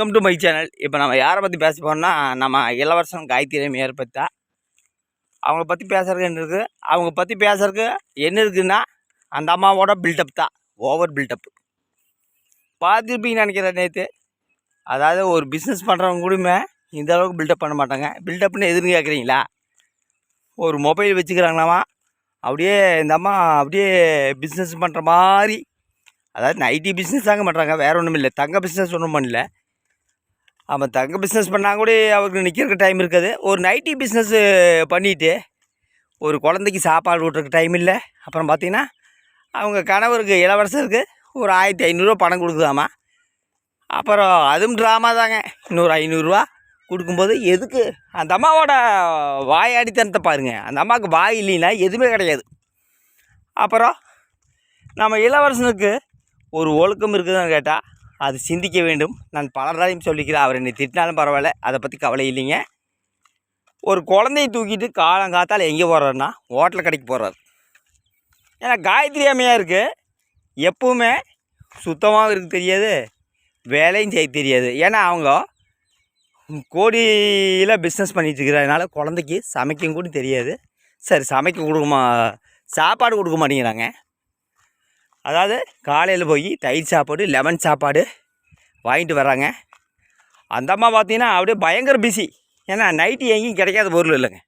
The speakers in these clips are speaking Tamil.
வெல்கம் டு மை சேனல் இப்போ நம்ம யாரை பற்றி பேச போகிறோம்னா நம்ம இளவரசன் காயத்ரி மேயர் பற்றி தான் அவங்கள பற்றி பேசுறதுக்கு என்ன இருக்குது அவங்க பற்றி பேசுறதுக்கு என்ன இருக்குன்னா அந்த அம்மாவோட பில்டப் தான். ஓவர் பில்டப் பார்த்துருப்பீங்க நினைக்கிறேன் நேற்று அதாவது ஒரு பிஸ்னஸ் பண்ணுறவங்க கூடமே இந்த அளவுக்கு பில்டப் பண்ண மாட்டாங்க. பில்டப்னு எதுன்னு கேட்குறீங்களா ஒரு மொபைல் வச்சுக்கிறாங்களாமா? அப்படியே இந்த அம்மா அப்படியே பிஸ்னஸ் பண்ணுற மாதிரி அதாவது நைட்டி பிஸ்னஸ் தாங்க பண்ணுறாங்க வேறு ஒன்றும் இல்லை தங்க பிஸ்னஸ் ஒன்றும் பண்ணல. ஆமாம் தங்க பிஸ்னஸ் பண்ணால் கூட அவருக்கு நிற்கிறக்கு டைம் இருக்காது. ஒரு நைட்டி பிஸ்னஸ்ஸு பண்ணிவிட்டு ஒரு குழந்தைக்கு சாப்பாடு ஊட்டுறதுக்கு டைம் இல்லை. அப்புறம் பார்த்திங்கன்னா அவங்க கணவருக்கு இளவரசருக்கு ஒரு ஆயிரத்தி ஐநூறுரூவா பணம் கொடுக்குதாமா. அப்புறம் அதுவும் ட்ராமா தாங்க. இன்னொரு ஐநூறுரூவா கொடுக்கும்போது எதுக்கு? அந்த அம்மாவோட வாய் அடித்தனத்தை பாருங்கள் அந்த அம்மாவுக்கு வாய் இல்லைன்னா எதுவுமே கிடையாது. அப்புறம் நம்ம இளவரசனுக்கு ஒரு ஒழுக்கம் இருக்குதுன்னு கேட்டால் அது சிந்திக்க வேண்டும். நான் பலராலையும் சொல்லிக்கிறேன் அவர் என்னை திட்டினாலும் பரவாயில்ல அதை பற்றி கவலை இல்லைங்க. ஒரு குழந்தைய தூக்கிட்டு காலங்காத்தால் எங்கே போகிறாருன்னா ஹோட்டல் கடைக்கு போகிறார் ஏன்னா காயத்ரி அம்மையாக இருக்குது எப்பவுமே சுத்தமாகவும் இருக்கு தெரியாது வேலையும் செய்ய தெரியாது. ஏன்னா அவங்க கோடியில் பிஸ்னஸ் பண்ணிகிட்டு இருக்கிறதுனால குழந்தைக்கு சமைக்கும் கூட தெரியாது. சரி சமைக்க கொடுக்குமா சாப்பாடு கொடுக்க மாட்டேங்கிறாங்க. அதாவது காலையில் போய் தயிர் சாப்பாடு லெமன் சாப்பாடு வாங்கிட்டு வராங்க அந்த அம்மா பார்த்தீங்கன்னா அப்படியே பயங்கர பிஸி ஏன்னா நைட்டு எங்கேயும் கிடைக்காத பொருள் இல்லைங்க.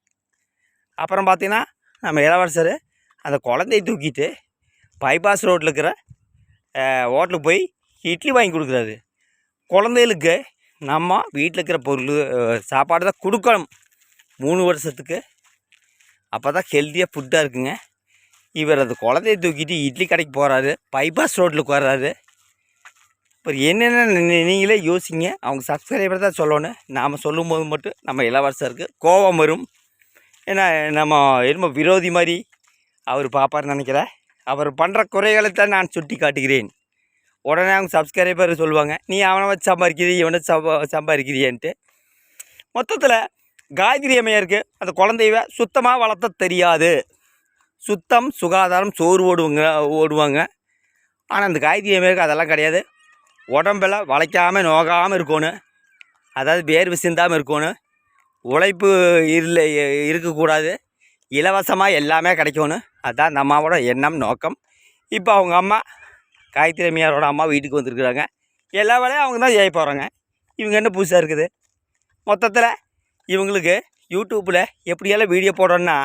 அப்புறம் பார்த்தீங்கன்னா நம்ம இளவரசர் அந்த குழந்தைய தூக்கிட்டு பைபாஸ் ரோட்டில் இருக்கிற ஹோட்டலுக்கு போய் இட்லி வாங்கி கொடுக்குறாரு. குழந்தைகளுக்கு நம்ம வீட்டில் இருக்கிற பொருள் சாப்பாடு தான் கொடுக்கணும். மூணு வருஷத்துக்கு. அப்போ தான் ஹெல்த்தியாக ஃபுட்டாக இருக்குங்க. இவர் அந்த குழந்தைய தூக்கிட்டு இட்லி கடைக்கு போகிறாரு பைபாஸ் ரோட்டில் வர்றாரு இப்போ என்னென்ன நீங்களே யோசிங்க. அவங்க சப்ஸ்கிரைபர் தான் சொல்லணும். நாம் சொல்லும்போது மட்டும் நம்ம இளவரசருக்கு கோபம் வரும். ஏன்னா நம்ம என்னமோ விரோதி மாதிரி அவர் பார்ப்பார்னு நினைக்கிறேன். அவர் பண்ணுற குறைகளை தான் நான் சுட்டி காட்டுகிறேன். உடனே அவங்க சப்ஸ்கிரைபர் சொல்லுவாங்க நீ அவனை வச்சு சம்பாதிக்கிறீ இவனை சம்பா சம்பாதிக்கிறியன்ட்டு. மொத்தத்தில் காயத்ரி அம்மையாருக்கு அந்த குழந்தைய சுத்தமாக வளர்த்த தெரியாது. சுத்தம் சுகாதாரம் சோறு ஓடுவாங்க ஓடுவாங்க. ஆனால் அந்த காய்கறி அம்மையாருக்கு அதெல்லாம் கிடையாது. உடம்பில் வளைக்காமல் நோகாமல் இருக்கணும் அதாவது வேர்வை சிந்தாமல் இருக்கணும் உழைப்பு இல்லை இருக்கக்கூடாது. இலவசமாக எல்லாமே கிடைக்கணும் அதுதான் அந்த அம்மாவோட எண்ணம் நோக்கம். இப்போ அவங்க அம்மா காயத்ரி அம்மையாரோட அம்மா வீட்டுக்கு வந்திருக்குறாங்க. எல்லா வேலையும் அவங்க தான் செய்ய போகிறாங்க இவங்க என்ன புதுசாக இருக்குது? மொத்தத்தில் இவங்களுக்கு யூடியூப்பில் எப்படியெல்லாம் வீடியோ போடுறோன்னா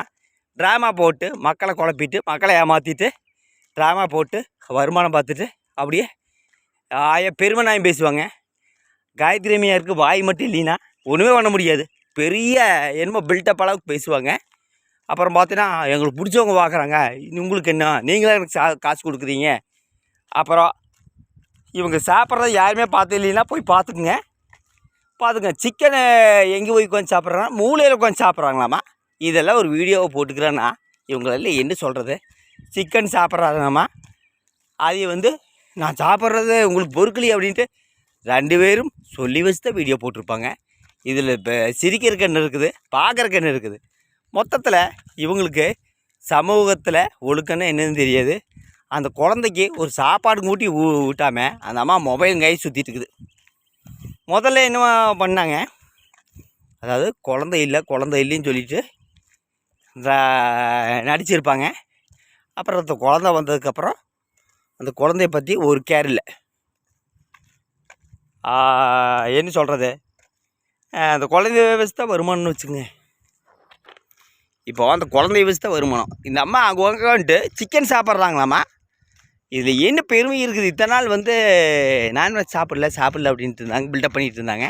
ட்ராமா போட்டு மக்களை குழப்பிட்டு மக்களை ஏமாற்றிட்டு ட்ராமா போட்டு வருமானம் பார்த்துட்டு அப்படியே ஆய பெருமை நாயம் பேசுவாங்க. காயத்ரி அம்மையாருக்கு வாய் மட்டும் இல்லைன்னா ஒன்றுமே பண்ண முடியாது. பெரிய என்னமோ பில்டப் அளவுக்கு பேசுவாங்க. அப்புறம் பார்த்தீங்கன்னா எங்களுக்கு பிடிச்சவங்க பார்க்குறாங்க உங்களுக்கு என்ன? நீங்களே எனக்கு சா காசு கொடுக்குறீங்க. அப்புறம் இவங்க சாப்பிட்றத யாருமே பார்த்து இல்லைன்னா போய் பார்த்துக்குங்க. பார்த்துங்க சிக்கனை எங்கே போய் உட்காந்து சாப்பிட்றாங்க மூலையில் உட்காந்து சாப்பிட்றாங்களாமா இதெல்லாம் ஒரு வீடியோவை போட்டுக்கிறேன்னா இவங்களெல்லாம் என்ன சொல்கிறது சிக்கன் சாப்பிட்றாங்கம்மா. அதை வந்து நான் சாப்பிட்றது உங்களுக்கு பொறுக்கலையே அப்படின்ட்டு ரெண்டு பேரும் சொல்லி வச்சு தான் வீடியோ போட்டிருப்பாங்க. இதில் இப்போ சிரிக்கிறக்கு என்ன இருக்குது? பார்க்குறக்கு என்ன இருக்குது? மொத்தத்தில் இவங்களுக்கு சமூகத்தில் ஒழுக்கம்னு என்னன்னு தெரியாது. அந்த குழந்தைக்கு ஒரு சாப்பாடு கூட்டி ஊ ஊட்டாமல் அந்த அம்மா மொபைல் கை சுற்றிட்டு இருக்குது. முதல்ல என்ன பண்ணாங்க? அதாவது குழந்தை இல்லை குழந்தை இல்லைன்னு சொல்லிட்டு நடிச்சிருப்பாங்க. அப்புறம் அந்த குழந்த வந்ததுக்கப்புறம் அந்த குழந்தைய பற்றி ஒரு கேர் இல்லை. என்ன சொல்கிறது அந்த குழந்தைய வச்சு தான் வருமானம்னு வச்சுங்க இப்போ அந்த குழந்தைய வச்சு தான் வருமானம். இந்த அம்மா அங்கே வந்துட்டு சிக்கன் சாப்பிட்றாங்களாம்மா. இதில் என்ன பெருமை இருக்குது? இத்தனை நாள் வந்து நான்வெஜ் சாப்பிடல சாப்பிடல அப்படின்ட்டு இருந்தாங்க பில்டப் பண்ணிகிட்டு இருந்தாங்க.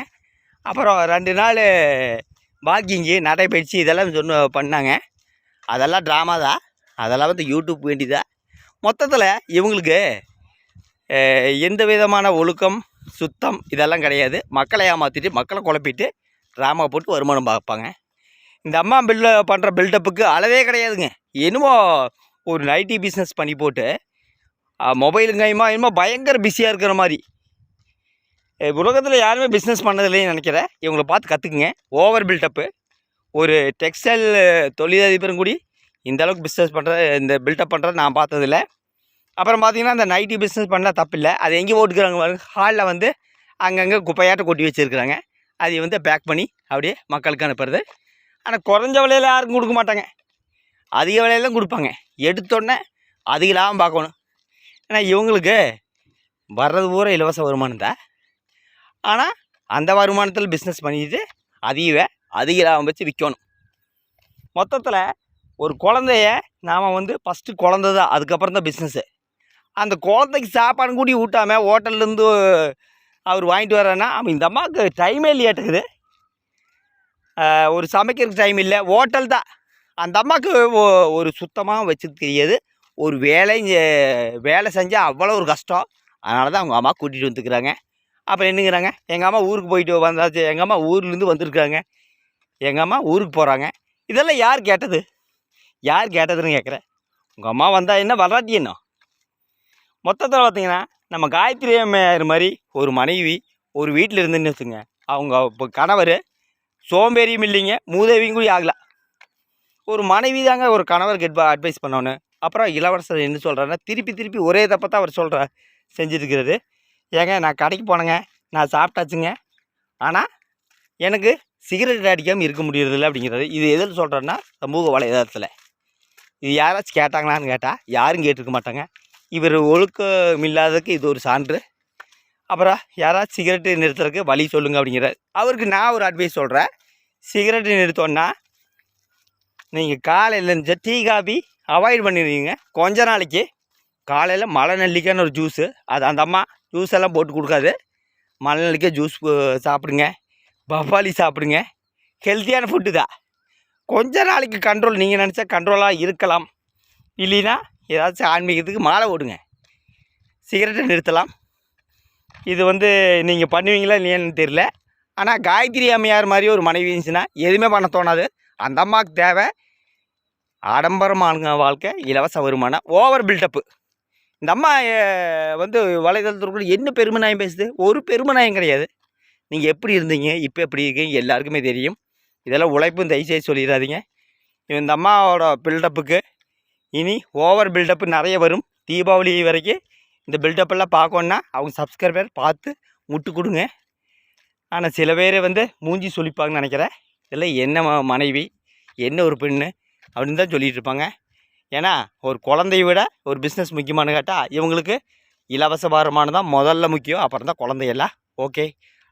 அப்புறம் ரெண்டு நாள் வாக்கிங்கு நடைப்பயிற்சி இதெல்லாம் சொன்ன பண்ணாங்க. அதெல்லாம் ட்ராமா தான். அதெல்லாம் வந்து யூடியூப் வேண்டிதான். மொத்தத்தில் இவங்களுக்கு எந்த விதமான ஒழுக்கம் சுத்தம் இதெல்லாம் கிடையாது. மக்களை ஏமாற்றிட்டு மக்களை குழப்பிட்டு ட்ராமா போட்டு வருமானம் பார்ப்பாங்க. இந்த அம்மா பில்ல பண்ணுற பில்டப்புக்கு அளவே கிடையாதுங்க. என்னமோ ஒரு நைட்டி பிஸ்னஸ் பண்ணி போட்டு மொபைலுங்கையுமா என்னமோ பயங்கர பிஸியாக இருக்கிற மாதிரி. உலகத்தில் யாருமே பிஸ்னஸ் பண்ணதில்லைன்னு நினைக்கிறேன் இவங்கள பார்த்து கற்றுக்குங்க ஓவர் பில்டப்பு ஒரு டெக்ஸ்டைல் தொழிலதிபரும் கூடி இந்த அளவுக்கு பிஸ்னஸ் பண்ணுற இந்த பில்டப் பண்ணுறது நான் பார்த்ததில்ல. அப்புறம் பார்த்தீங்கன்னா அந்த நைட்டி பிஸ்னஸ் பண்ணால் தப்பில்லை. அது எங்கே ஓட்டுக்கிறாங்க ஹாலில் வந்து அங்கங்கே குப்பையாட்ட கொட்டி வச்சுருக்குறாங்க. அதை வந்து பேக் பண்ணி அப்படியே மக்களுக்கு அனுப்புறது. ஆனால் குறைஞ்ச விலையில் யாருக்கும் கொடுக்க மாட்டாங்க. அதிக விலையில தான் கொடுப்பாங்க. எடுத்தோடனே அதிக லாபம் பார்க்கணும். ஏன்னா இவங்களுக்கு வர்றது பூரா இலவச வருமானம் தான். ஆனால் அந்த வருமானத்தில் பிஸ்னஸ் பண்ணிட்டு அதிக அதிக லாபம் வச்சு விற்கணும் மொத்தத்தில் ஒரு குழந்தைய நாம் வந்து ஃபஸ்ட்டு குழந்த தான். அதுக்கப்புறம் தான் பிஸ்னஸ்ஸு அந்த குழந்தைக்கு சாப்பாடு கூட்டி ஊட்டாமல் ஹோட்டல்லேருந்து அவர் வாங்கிட்டு வர்றேன்னா அவன் இந்த அம்மாவுக்கு டைமே இல்லையாட்டுக்குது ஒரு சமைக்கிறதுக்கு டைம் இல்லை. ஹோட்டல் தான். அந்த அம்மாவுக்கு ஒரு சுத்தமாக வச்சு தெரியாது. ஒரு வேலை வேலை செஞ்சால் அவ்வளோ ஒரு கஷ்டம். அதனால தான் அவங்க அம்மா கூட்டிகிட்டு வந்துக்கிறாங்க. அப்புறம் என்னங்கிறாங்க? எங்கள் அம்மா ஊருக்கு போயிட்டு வந்தாச்சு. எங்கள் அம்மா ஊர்லேருந்து வந்திருக்காங்க. எங்கள் அம்மா ஊருக்கு போகிறாங்க இதெல்லாம் யார் கேட்டது? யார் கேட்டதுன்னு கேட்குறேன் உங்கள் அம்மா வந்தால் என்ன வராட்டி என்ன? மொத்தத்தில் பார்த்தீங்கன்னா நம்ம காயத்ரி அம்மையார் மாதிரி ஒரு மனைவி ஒரு வீட்டில் இருந்துன்னு வச்சுங்க அவங்க இப்போ கணவர் சோம்பேறியும் இல்லைங்க மூதேவியும் கூட ஆகலை. ஒரு மனைவி தாங்க ஒரு கணவருக்கு அட்வ அட்வைஸ் பண்ணணும் அப்புறம் இளவரசர் என்ன சொல்கிறாருன்னா திருப்பி திருப்பி ஒரே தப்பை தான் அவர் சொல்கிறார் செஞ்சுருக்கிறது. ஏங்க நான் கடைக்கு போனேங்க நான் சாப்பிட்டாச்சுங்க. ஆனால் எனக்கு சிகரெட் அடிக்காமல் இருக்க முடியறதில்ல அப்படிங்கிறது. இது எதில் சொல்கிறேன்னா சமூக வலைதளத்தில். இது யாராச்சும் கேட்டாங்களான்னு கேட்டால் யாரும் கேட்டிருக்க மாட்டாங்க. இவர் ஒழுக்கம் இல்லாததுக்கு இது ஒரு சான்று. அப்புறம் யாராச்சும் சிகரெட்டு நிறுத்துறதுக்கு வழி சொல்லுங்கள் அப்படிங்கிறார். அவருக்கு நான் ஒரு அட்வைஸ் சொல்கிறேன் சிகரெட்டு நிறுத்தோன்னா நீங்கள் காலையில் இருந்துச்சு டீ காபி அவாய்ட் பண்ணிடுவீங்க. கொஞ்ச நாளைக்கு காலையில் மலை நெல்லிக்காய்னு ஒரு ஜூஸு அது அந்த அம்மா ஜூஸ் எல்லாம் போட்டு கொடுக்காது. மலை நெல்லிக்காய் ஜூஸ் சாப்பிடுங்க. பப்பாளி சாப்பிடுங்க. ஹெல்த்தியான ஃபுட்டு தான். கொஞ்ச நாளைக்கு கண்ட்ரோல் நீங்கள் நினச்சா கண்ட்ரோலாக இருக்கலாம். இல்லைன்னா ஏதாச்சும் ஆன்மீகத்துக்கு மாலை ஓடுங்க சிகரெட்டை நிறுத்தலாம். இது வந்து நீங்கள் பண்ணுவீங்களா இல்லையான்னு தெரியல. ஆனால் காயத்ரி அம்மையார் மாதிரி ஒரு மனைவி இருந்துச்சுன்னா எதுவுமே பண்ண தோணாது. அந்த அம்மாவுக்கு தேவை ஆடம்பரமான வாழ்க்கை இலவச வருமானம் ஓவர் பில்டப்பு இந்த அம்மா வந்து வலைதளத்துக்குள்ள என்ன பெருமை நாயம் பேசுது? ஒரு பெருமை நாயம் கிடையாது. நீங்கள் எப்படி இருந்தீங்க? இப்போ எப்படி இருக்கீங்க? எல்லாருக்குமே தெரியும். இதெல்லாம் உழைப்பும் தயவுசெய்து சொல்லிடாதீங்க. இந்த அம்மாவோட பில்டப்புக்கு இனி ஓவர் பில்டப்பு நிறைய வரும். தீபாவளி வரைக்கும் இந்த பில்டப்பெல்லாம் பார்க்கணுன்னா அவங்க சப்ஸ்கிரைபர் பார்த்து முட்டு கொடுங்க. ஆனால் சில பேர் வந்து மூஞ்சி சொல்லிப்பாங்கன்னு நினைக்கிறேன். இதெல்லாம் என்ன ம- மனைவி என்ன ஒரு பெண்ணு அப்படின்னு தான் சொல்லிகிட்டு இருப்பாங்க. ஏன்னா ஒரு குழந்தைய விட ஒரு பிஸ்னஸ் முக்கியமானு கேட்டால் இவங்களுக்கு இலவச வருமானம் தான் முதல்ல முக்கியம். அப்புறம் தான் குழந்தையெல்லாம். ஓகே